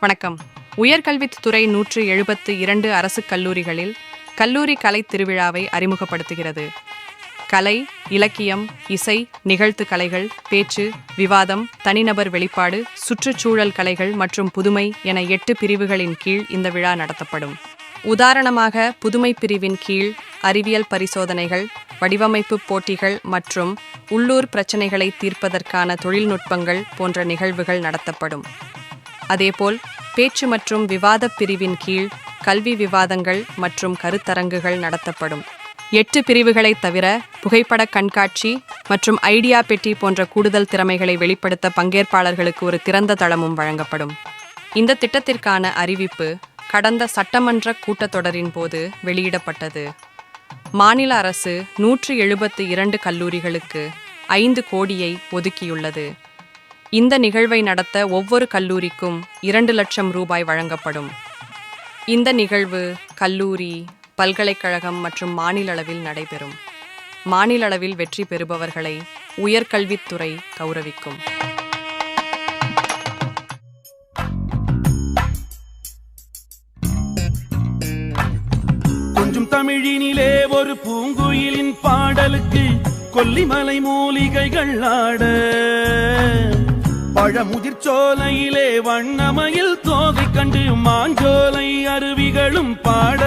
வணக்கம். உயர்கல்வித்துறை நூற்று எழுபத்து இரண்டு அரசு கல்லூரிகளில் கல்லூரி கலை திருவிழாவை அறிமுகப்படுத்துகிறது. கலை இலக்கியம் இசை நிகழ்த்து கலைகள் பேச்சு விவாதம் தனிநபர் வெளிப்பாடு சுற்றுச்சூழல் கலைகள் மற்றும் புதுமை என எட்டு பிரிவுகளின் கீழ் இந்த விழா நடத்தப்படும். உதாரணமாக புதுமை பிரிவின் கீழ் அறிவியல் பரிசோதனைகள் வடிவமைப்பு போட்டிகள் மற்றும் உள்ளூர் பிரச்சினைகளை தீர்ப்பதற்கான தொழில்நுட்பங்கள் போன்ற நிகழ்வுகள் நடத்தப்படும். அதேபோல் பேச்சு மற்றும் விவாதப் பிரிவின் கீழ் கல்வி விவாதங்கள் மற்றும் கருத்தரங்குகள் நடத்தப்படும். எட்டு பிரிவுகளை தவிர புகைப்பட கண்காட்சி மற்றும் ஐடியா பெட்டி போன்ற கூடுதல் திறமைகளை வெளிப்படுத்த பங்கேற்பாளர்களுக்கு ஒரு திறந்த தளமும் வழங்கப்படும். இந்த திட்டத்திற்கான அறிவிப்பு கடந்த சட்டமன்ற கூட்டத்தொடரின் போது வெளியிடப்பட்டது. மாநில அரசு நூற்று எழுபத்து இரண்டு கல்லூரிகளுக்கு ஐந்து கோடியை ஒதுக்கியுள்ளது. இந்த நிகழ்வை நடத்த ஒவ்வொரு கல்லூரிக்கும் இரண்டு லட்சம் ரூபாய் வழங்கப்படும். இந்த நிகழ்வு கல்லூரி பல்கலைக்கழகம் மற்றும் மாநில அளவில் நடைபெறும். மாநில அளவில் வெற்றி பெறுபவர்களை உயர்கல்வித்துறை கௌரவிக்கும். கொஞ்சம் தமிழினிலே ஒரு பூங்குயிலின் பாடலுக்கு கொல்லிமலை மூலிகைகள் ஆட. பழமுதிர் சோலையிலே வண்ணமையில் தோகை கண்டு மாஞ்சோலை அருவிகளும் பாட.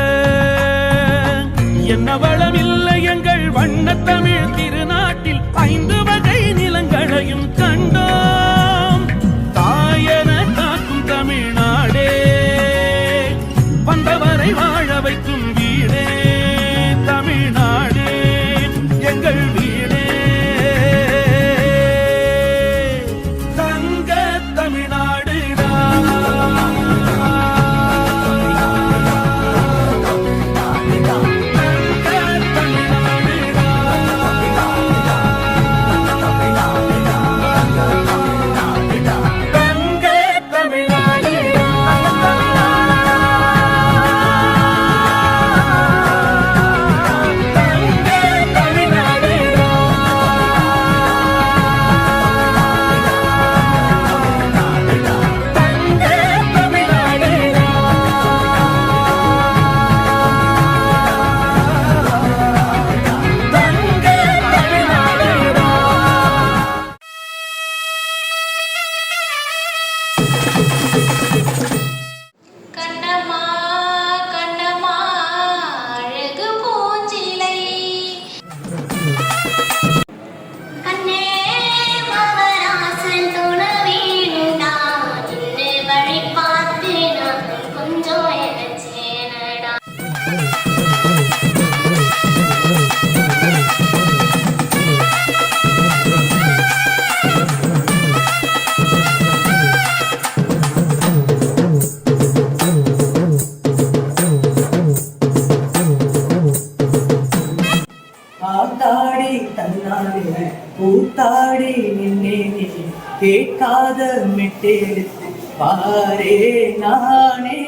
என்ன வளமில்லை எங்கள் வண்ணத் ஆத்தாடி தன்னாலே கூத்தாடி நின்றேனே கேட்காத மெட்டெடுத்து பாரே நானே.